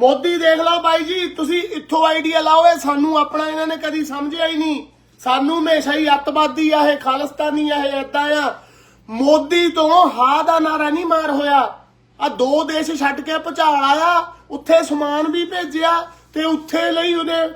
ਮੋਦੀ ਦੇਖ ਲਓ ਬਾਈ ਜੀ, ਤੁਸੀਂ ਇੱਥੋਂ ਆਈਡੀਆ ਲਾਓ, ਇਹ ਸਾਨੂੰ ਆਪਣਾ ਇਹਨਾਂ ਨੇ ਕਦੀ ਸਮਝਿਆ ਹੀ ਨਹੀਂ। ਸਾਨੂੰ ਹਮੇਸ਼ਾ ਹੀ ਅੱਤਵਾਦੀ ਆ, ਇਹ ਖਾਲਿਸਤਾਨੀ ਆ, ਇਹ ਏਦਾਂ ਆ। ਮੋਦੀ ਤੋਂ ਹਾ ਦਾ ਨਾਰਾ ਨਹੀਂ ਮਾਰ ਹੋਇਆ। ਆ ਦੋ ਦੇਸ਼ ਛੱਡ ਕੇ ਭੁਚਾਲ ਆਇਆ, ਉੱਥੇ ਸਮਾਨ ਵੀ ਭੇਜਿਆ ਤੇ ਉੱਥੇ ਲਈ ਉਹਨੇ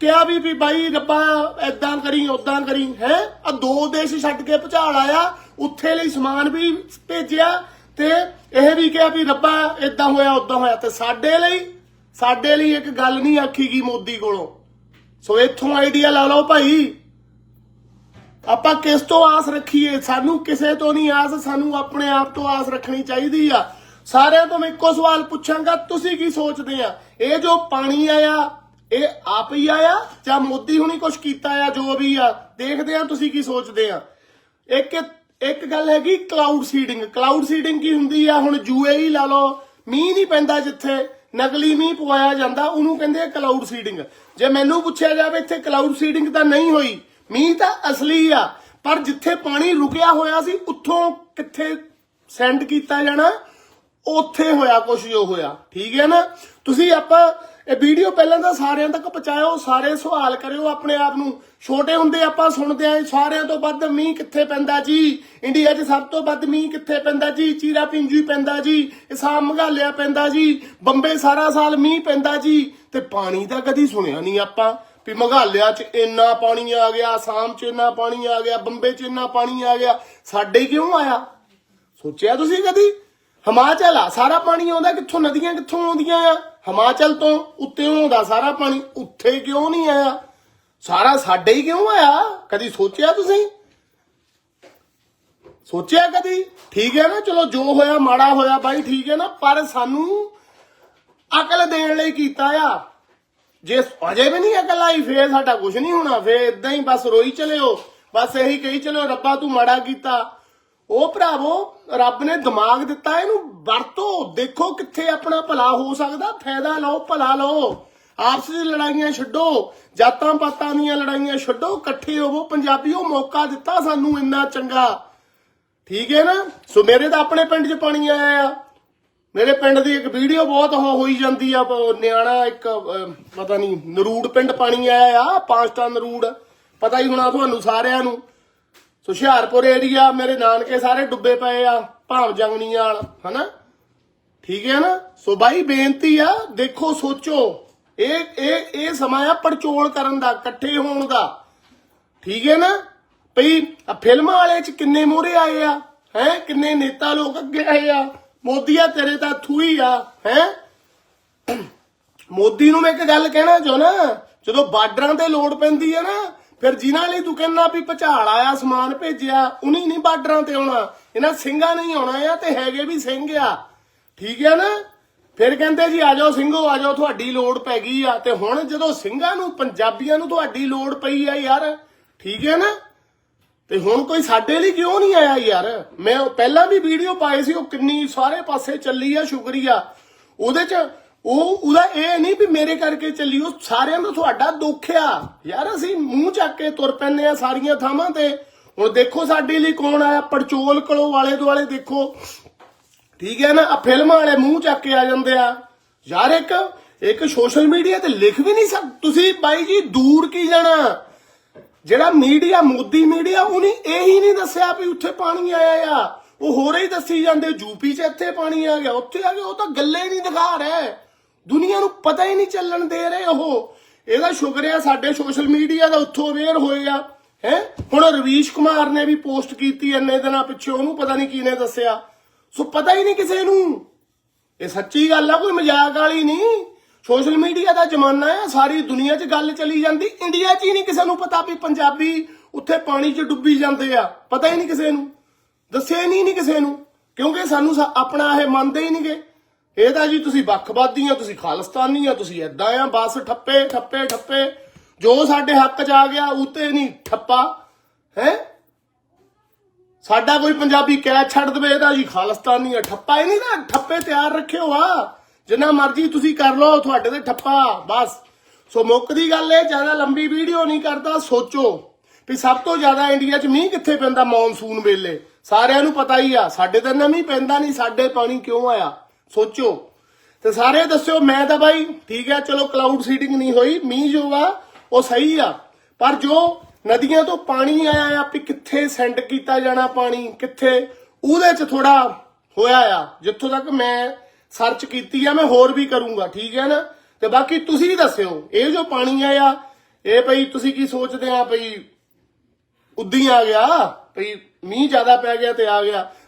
ਕਿਹਾ ਵੀ ਵੀ ਬਾਈ ਰੱਬਾ, ਏਦਾਂ ਕਰੀ ਉਦਾਂ ਕਰੀ, ਹੈ? ਆ ਦੋ ਦੇਸ਼ ਛੱਡ ਕੇ ਭੁਚਾਲ ਆਇਆ, ਉੱਥੇ ਲਈ ਸਮਾਨ ਵੀ ਭੇਜਿਆ ਤੇ ਇਹ ਵੀ ਕਿਹਾ ਵੀ ਰੱਬਾ, ਏਦਾਂ ਹੋਇਆ ਉਦਾਂ ਹੋਇਆ ਤੇ ਸਾਡੇ ਲਈ ਸਾਡੇ ਲਈ ਇੱਕ ਗੱਲ ਨਹੀਂ ਆਖੀ ਗਈ ਮੋਦੀ ਕੋਲੋਂ। ਸੋ ਇੱਥੋਂ ਆਈਡੀਆ ਲਾ ਲਓ ਭਾਈ। ਆਪਾਂ ਕਿਸ ਤੋਂ ਆਸ ਰੱਖੀਏ? ਸਾਨੂੰ ਕਿਸੇ ਤੋਂ ਨਹੀਂ ਆਸ, ਸਾਨੂੰ ਆਪਣੇ ਆਪ ਤੋਂ ਆਸ ਰੱਖਣੀ ਚਾਹੀਦੀ ਆ। ਸਾਰਿਆਂ ਤੋਂ ਮੈਂ ਇੱਕੋ ਸਵਾਲ ਪੁੱਛਾਂਗਾ, ਤੁਸੀਂ ਕੀ ਸੋਚਦੇ ਆ? ਇਹ ਜੋ ਪਾਣੀ ਆਇਆ, ਇਹ ਆਪ ਹੀ ਆਇਆ? ਜਾਂ ਮੋਦੀ ਹੁਣੀ ਕੁਝ ਕੀਤਾ ਆ, ਜੋ ਵੀ ਆ? ਦੇਖਦੇ ਆ ਤੁਸੀਂ ਕੀ ਸੋਚਦੇ ਆ। ਇੱਕ ਇੱਕ ਗੱਲ ਹੈਗੀ ਕਲਾਊਡ ਸੀਡਿੰਗ ਕਲਾਊਡ ਸੀਡਿੰਗ ਕੀ ਹੁੰਦੀ ਆ? ਹੁਣ ਯੂਏਈ ਲਾ ਲਓ। ਮੀਂਹ ਨਹੀਂ ਪੈਂਦਾ ਜਿੱਥੇ। ਨਕਲੀ ਮੀਂਹ ਪਵਾਇਆ ਜਾਂਦਾ, ਉਹਨੂੰ ਕਹਿੰਦੇ ਆ ਕਲਾਊਡ ਸੀਡਿੰਗ ਜੇ ਮੈਨੂੰ ਪੁੱਛਿਆ ਜਾਵੇ ਇੱਥੇ ਕਲਾਊਡ ਸੀਡਿੰਗ ਤਾਂ ਨਹੀਂ ਹੋਈ, ਮੀਂਹ ਤਾਂ ਅਸਲੀ ਆ, ਪਰ ਜਿੱਥੇ ਪਾਣੀ ਰੁਕਿਆ ਹੋਇਆ ਸੀ, ਉੱਥੋਂ ਕਿੱਥੇ ਸੈਂਡ ਕੀਤਾ ਜਾਣਾ? ਉੱਥੇ ਹੋਇਆ ਕੁਝ ਜੋ ਹੋਇਆ। ਠੀਕ ਹੈ ਨਾ? ਤੁਸੀਂ ਆਪਾਂ ਇਹ ਵੀਡੀਓ ਪਹਿਲਾਂ ਤਾਂ ਸਾਰਿਆਂ ਤੱਕ ਪਹੁੰਚਾਇਓ, ਸਾਰੇ ਸਵਾਲ ਕਰਿਓ ਆਪਣੇ ਆਪ ਨੂੰ। ਛੋਟੇ ਹੁੰਦੇ ਆਪਾਂ ਸੁਣਦੇ ਆਂ, ਸਾਰਿਆਂ ਤੋਂ ਵੱਧ ਮੀਂਹ ਕਿੱਥੇ ਪੈਂਦਾ ਜੀ? ਇੰਡੀਆ 'ਚ ਸਭ ਤੋਂ ਵੱਧ ਮੀਂਹ ਕਿੱਥੇ ਪੈਂਦਾ ਜੀ? ਚੀਰਾ ਪਿੰਜੂ ਪੈਂਦਾ ਜੀ। ਇਸਾਮ ਮਗਾਲਿਆ ਪੈਂਦਾ ਜੀ। ਬੰਬੇ ਸਾਰਾ ਸਾਲ ਮੀਂਹ ਪੈਂਦਾ ਜੀ। ਤੇ ਪਾਣੀ ਤਾਂ ਕਦੀ ਸੁਣਿਆ ਨਹੀਂ ਆਪਾਂ ਵੀ ਮਗਾਲਿਆ 'ਚ ਇੰਨਾ ਪਾਣੀ ਆ ਗਿਆ, ਆਸਾਮ 'ਚ ਇੰਨਾ ਪਾਣੀ ਆ ਗਿਆ, ਬੰਬੇ 'ਚ ਇੰਨਾ ਪਾਣੀ ਆ ਗਿਆ। ਸਾਡੇ ਕਿਉਂ ਆਇਆ? ਸੋਚਿਆ ਤੁਸੀਂ ਕਦੀ? ਹਿਮਾਚਲ ਆ, ਸਾਰਾ ਪਾਣੀ ਆਉਂਦਾ, ਕਿੱਥੋਂ ਨਦੀਆਂ ਕਿੱਥੋਂ ਆਉਂਦੀਆਂ ਆ? ਹਿਮਾਚਲ ਤੋਂ ਉੱਤੇ ਆਉਂਦਾ ਸਾਰਾ ਪਾਣੀ, ਉੱਥੇ ਕਿਉਂ ਨਹੀਂ ਆਇਆ? ਸਾਰਾ ਸਾਡੇ ਹੀ ਕਿਉਂ ਆਇਆ? ਕਦੀ ਸੋਚਿਆ ਤੁਸੀਂ? ਸੋਚਿਆ ਕਦੀ? ਠੀਕ ਹੈ ਨਾ, ਚਲੋ ਜੋ ਹੋਇਆ, ਮਾੜਾ ਹੋਇਆ ਬਾਈ, ਠੀਕ ਹੈ ਨਾ, ਪਰ ਸਾਨੂੰ ਅਕਲ ਦੇਣ ਲਈ ਕੀਤਾ ਆ। ਜੇ ਅਜੇ ਵੀ ਨਹੀਂ ਅਕਲ ਆਈ, ਫੇਰ ਸਾਡਾ ਕੁਝ ਨਹੀਂ ਹੋਣਾ, ਫੇਰ ਇਦਾਂ ਹੀ ਬਸ ਰੋਈ ਚਲਿਓ, ਬਸ ਇਹੀ ਕਹੀ ਚਲਿਓ, ਰੱਬਾ ਤੂੰ ਮਾੜਾ ਕੀਤਾ। ਉਹ ਭਰਾਵੋ ਰੱਬ ਨੇ ਦਿਮਾਗ ਦਿੱਤਾ ਇਹਨੂੰ ਵਰਤੋ ਦੇਖੋ ਕਿੱਥੇ ਆਪਣਾ ਭਲਾ ਹੋ ਸਕਦਾ ਫਾਇਦਾ ਲਓ ਭਲਾ ਲਓ। ਆਪਸ ਵਿੱਚ ਲੜਾਈਆਂ ਛੱਡੋ ਜਾਤਾਂ ਪਾਤਾਂ ਦੀਆਂ ਲੜਾਈਆਂ ਛੱਡੋ ਇਕੱਠੇ ਹੋਵੋ ਪੰਜਾਬੀਓ ਮੌਕਾ ਦਿੱਤਾ ਸਾਨੂੰ ਇੰਨਾ ਚੰਗਾ। ਠੀਕ ਹੈ ਨਾ? ਸੋ ਮੇਰੇ ਤਾਂ ਆਪਣੇ ਪਿੰਡ 'ਚ ਪਾਣੀ ਆਇਆ ਆ। ਮੇਰੇ ਪਿੰਡ ਦੀ ਇੱਕ ਵੀਡੀਓ ਬਹੁਤ ਉਹ ਹੋਈ ਜਾਂਦੀ ਆ ਉਹ ਨਿਆਣਾ ਇੱਕ ਅਹ, ਪਤਾ ਨਹੀਂ ਨਰੂੜ ਪਿੰਡ ਪਾਣੀ ਆਇਆ ਆ ਪਾਂਚਟਾ ਨਰੂੜ। ਪਤਾ ਹੀ ਹੋਣਾ ਤੁਹਾਨੂੰ ਸਾਰਿਆਂ ਨੂੰ। ਸੋ ਹੁਸ਼ਿਆਰਪੁਰ ਏਰੀਆ ਮੇਰੇ ਨਾਨਕੇ ਸਾਰੇ ਡੁੱਬੇ ਪਏ ਆ, ਭਾਵ ਜੰਗਣੀ ਵਾਲ, ਹਨਾ? ਠੀਕ ਹੈ ਨਾ? ਸੋ ਬਾਈ, ਬੇਨਤੀ ਆ, ਦੇਖੋ, ਸੋਚੋ। ਇਹ ਇਹ ਇਹ ਸਮਾਂ ਆ ਪੜਚੋਲ ਕਰਨ ਦਾ, ਇਕੱਠੇ ਹੋਣ ਦਾ। ਠੀਕ ਹੈ ਨਾ? ਭਈ ਫਿਲਮਾਂ ਵਾਲੇ ਚ ਕਿੰਨੇ ਮੋਹਰੇ ਆਏ ਆ? ਹੈ? ਕਿੰਨੇ ਨੇਤਾ ਲੋਕ ਅੱਗੇ ਆਏ ਆ? ਮੋਦੀਆ ਤੇਰੇ ਤਾਂ ਥੂਈ ਆ, ਹੈ? ਮੋਦੀ ਨੂੰ ਮੈਂ ਇੱਕ ਗੱਲ ਕਹਿਣਾ ਚਾਹੁੰਦਾ, ਜਦੋਂ ਬਾਰਡਰਾਂ ਤੇ ਲੋੜ ਪੈਂਦੀ ਹੈ ਨਾ ਫਿਰ ਜਿਨ੍ਹਾਂ ਲਈ ਤੂੰ ਕਹਿੰਦਾ ਵੀ ਭਚਾਲ ਆਇਆ, ਸਮਾਨ ਭੇਜਿਆ ਉਨੀ ਨਹੀਂ ਬਾਰਡਰਾਂ ਤੇ ਆਉਣਾ। ਇਹਨਾਂ ਸਿੰਘਾਂ ਨਹੀਂ ਆਉਣਾ ਆ ਤੇ ਹੈਗੇ ਵੀ ਸਿੰਘ ਆ। ਠੀਕ ਹੈ ਨਾ? ਫਿਰ ਕਹਿੰਦੇ ਜੀ, ਆ ਜਾਓ ਸਿੰਘੋ, ਆ ਜਾਓ, ਤੁਹਾਡੀ ਲੋੜ ਪੈ ਗਈ ਆ। ਤੇ ਹੁਣ ਜਦੋਂ ਸਿੰਘਾਂ ਨੂੰ, ਪੰਜਾਬੀਆਂ ਨੂੰ ਤੁਹਾਡੀ ਲੋੜ ਪਈ ਆ ਯਾਰ, ਠੀਕ ਹੈ ਨਾ? ਤੇ ਹੁਣ ਕੋਈ ਸਾਡੇ ਲਈ ਕਿਉਂ ਨਹੀਂ ਆਇਆ ਯਾਰ? ਮੈਂ ਪਹਿਲਾਂ ਵੀ ਵੀਡੀਓ ਪਾਈ ਸੀ, ਉਹ ਕਿੰਨੀ ਸਾਰੇ ਪਾਸੇ ਚੱਲੀ ਆ, ਸ਼ੁਕਰੀਆ। ਉਹਦੇ ਚ ਉਹ ਉਹਦਾ ਇਹ ਨਹੀਂ ਵੀ ਮੇਰੇ ਕਰਕੇ ਚੱਲੀ, ਉਹ ਸਾਰਿਆਂ ਦਾ ਤੁਹਾਡਾ ਦੁੱਖ ਆ। ਯਾਰ ਅਸੀਂ ਮੂੰਹ ਚੱਕ ਕੇ ਤੁਰ ਪੈਂਦੇ ਆ ਸਾਰੀਆਂ ਥਾਵਾਂ ਤੇ। ਹੁਣ ਦੇਖੋ ਸਾਡੇ ਲਈ ਕੌਣ ਆਇਆ? ਪੜਚੋਲ ਕਲੋ ਵਾਲੇ ਦੁਆਲੇ ਦੇਖੋ। ਠੀਕ ਹੈ ਨਾ? ਆ ਫਿਲਮਾਂ ਵਾਲੇ ਮੂੰਹ ਚੱਕ ਕੇ ਆ ਜਾਂਦੇ ਆ। ਯਾਰ ਇੱਕ ਇੱਕ ਸੋਸ਼ਲ ਮੀਡੀਆ ਤੇ ਲਿਖ ਵੀ ਨਹੀਂ ਸਕ ਤੁਸੀਂ ਬਾਈ ਜੀ, ਦੂਰ ਕੀ ਜਾਣਾ? ਜਿਹੜਾ ਮੀਡੀਆ ਮੋਦੀ ਮੀਡੀਆ ਉਹਨੇ ਇਹੀ ਨਹੀਂ ਦੱਸਿਆ ਵੀ ਉੱਥੇ ਪਾਣੀ ਆਇਆ ਆ। ਉਹ ਹੋਰ ਹੀ ਦੱਸੀ ਜਾਂਦੇ ਯੂਪੀ 'ਚ ਇੱਥੇ ਪਾਣੀ ਆ ਗਿਆ, ਉੱਥੇ ਆ ਗਿਆ, ਉਹ ਤਾਂ ਗੱਲੇ ਨਹੀਂ ਦਿਖਾ ਰਿਹਾ। ਦੁਨੀਆ ਨੂੰ ਪਤਾ ਹੀ ਨਹੀਂ ਚੱਲਣ ਦੇ ਰਹੇ ਉਹ। ਇਹਦਾ ਸ਼ੁਕਰ ਹੈ ਸਾਡੇ ਸੋਸ਼ਲ ਮੀਡੀਆ ਦਾ ਉੱਥੋਂ ਅਵੇਅਰ ਹੋਏ ਆ। ਹੈ? ਹੁਣ ਰਵੀਸ਼ ਕੁਮਾਰ ਨੇ ਵੀ ਪੋਸਟ ਕੀਤੀ ਇੰਨੇ ਦਿਨਾਂ ਪਿੱਛੇ, ਉਹਨੂੰ ਪਤਾ ਨਹੀਂ ਕਿਹਨੇ ਦੱਸਿਆ। ਸੋ ਪਤਾ ਹੀ ਨਹੀਂ ਕਿਸੇ ਨੂੰ। ਇਹ ਸੱਚੀ ਗੱਲ ਆ, ਕੋਈ ਮਜ਼ਾਕ ਵਾਲੀ ਨਹੀਂ। ਸੋਸ਼ਲ ਮੀਡੀਆ ਦਾ ਜ਼ਮਾਨਾ ਆ, ਸਾਰੀ ਦੁਨੀਆ 'ਚ ਗੱਲ ਚਲੀ ਜਾਂਦੀ। ਇੰਡੀਆ 'ਚ ਹੀ ਨਹੀਂ ਕਿਸੇ ਨੂੰ ਪਤਾ ਵੀ ਪੰਜਾਬੀ ਉੱਥੇ ਪਾਣੀ 'ਚ ਡੁੱਬੀ ਜਾਂਦੇ ਆ। ਪਤਾ ਹੀ ਨਹੀਂ ਕਿਸੇ ਨੂੰ। ਦੱਸਿਆ ਨਹੀਂ ਨਹੀਂ ਕਿਸੇ ਨੂੰ। ਕਿਉਂਕਿ ਸਾਨੂੰ ਆਪਣਾ ਇਹ ਮੰਨਦੇ ਹੀ ਨਹੀਂਗੇ। ਇਹ ਤਾਂ ਜੀ ਤੁਸੀਂ ਵੱਖਵਾਦੀ ਆ, ਤੁਸੀਂ ਖਾਲਿਸਤਾਨੀ ਆ, ਤੁਸੀਂ ਐਦਾਂ ਆ, ਬਸ ਠੱਪੇ ਠੱਪੇ ਠੱਪੇ। ਜੋ ਸਾਡੇ ਹੱਕ 'ਚ ਆ ਗਿਆ, ਉਤੇ ਨਹੀਂ ਠੱਪਾ, ਹੈ? ਸਾਡਾ ਕੋਈ ਪੰਜਾਬੀ ਕਹਿ ਛੱਡ ਦਵੇ, ਇਹਦਾ ਜੀ ਖਾਲਿਸਤਾਨੀ ਆ, ਠੱਪਾ ਹੀ ਨਹੀਂ ਨਾ, ਠੱਪੇ ਤਿਆਰ ਰੱਖਿਓ ਆ। ਜਿੰਨਾ ਮਰਜ਼ੀ ਤੁਸੀਂ ਕਰ ਲਓ, ਤੁਹਾਡੇ ਤੇ ਠੱਪਾ, ਬਸ। ਸੋ ਮੁੱਕਦੀ ਗੱਲ ਇਹ, ਜ਼ਿਆਦਾ ਲੰਬੀ ਵੀਡੀਓ ਨਹੀਂ ਕਰਦਾ, ਸੋਚੋ ਵੀ ਸਭ ਤੋਂ ਜ਼ਿਆਦਾ ਇੰਡੀਆ 'ਚ ਮੀਂਹ ਕਿੱਥੇ ਪੈਂਦਾ ਮੌਨਸੂਨ ਵੇਲੇ? ਸਾਰਿਆਂ ਨੂੰ ਪਤਾ ਹੀ ਆ, ਸਾਡੇ ਤਾਂ ਨਾ ਮੀਂਹ ਪੈਂਦਾ ਨਹੀਂ, ਸਾਡੇ ਪਾਣੀ ਕਿਉਂ ਆਇਆ? ਸੋਚੋ। ਤੇ ਸਾਰੇ ਦੱਸਿਓ, ਮੈਂ ਤਾਂ ਬਾਈ ਠੀਕ ਹੈ ਚਲੋ ਕਲਾਊਡ ਸੀਡਿੰਗ ਨਹੀਂ ਹੋਈ, ਮੀਂਹ ਜੋ ਆ, ਉਹ ਸਹੀ ਆ। ਪਰ ਜੋ ਨਦੀਆਂ ਤੋਂ ਪਾਣੀ ਆਇਆ ਆ, ਵੀ ਕਿੱਥੇ ਸੈਂਡ ਕੀਤਾ ਜਾਣਾ ਪਾਣੀ, ਕਿੱਥੇ, ਉਹਦੇ 'ਚ ਥੋੜਾ ਹੋਇਆ ਆ। ਜਿੱਥੋਂ ਤੱਕ ਮੈਂ ਸਰਚ ਕੀਤੀ ਆ, ਮੈਂ ਹੋਰ ਵੀ ਕਰੂੰਗਾ, ਠੀਕ ਹੈ ਨਾ? ਤੇ ਬਾਕੀ ਤੁਸੀਂ ਦੱਸਿਓ, ਇਹ ਜੋ ਪਾਣੀ ਆਇਆ, ਇਹ ਭਈ ਤੁਸੀਂ ਕੀ ਸੋਚਦੇ ਆ ਭਈ ਉਦੀ ਆ ਗਿਆ ਭਈ ਮੀਂਹ ਜ਼ਿਆਦਾ ਪੈ ਗਿਆ ਤੇ ਆ ਗਿਆ।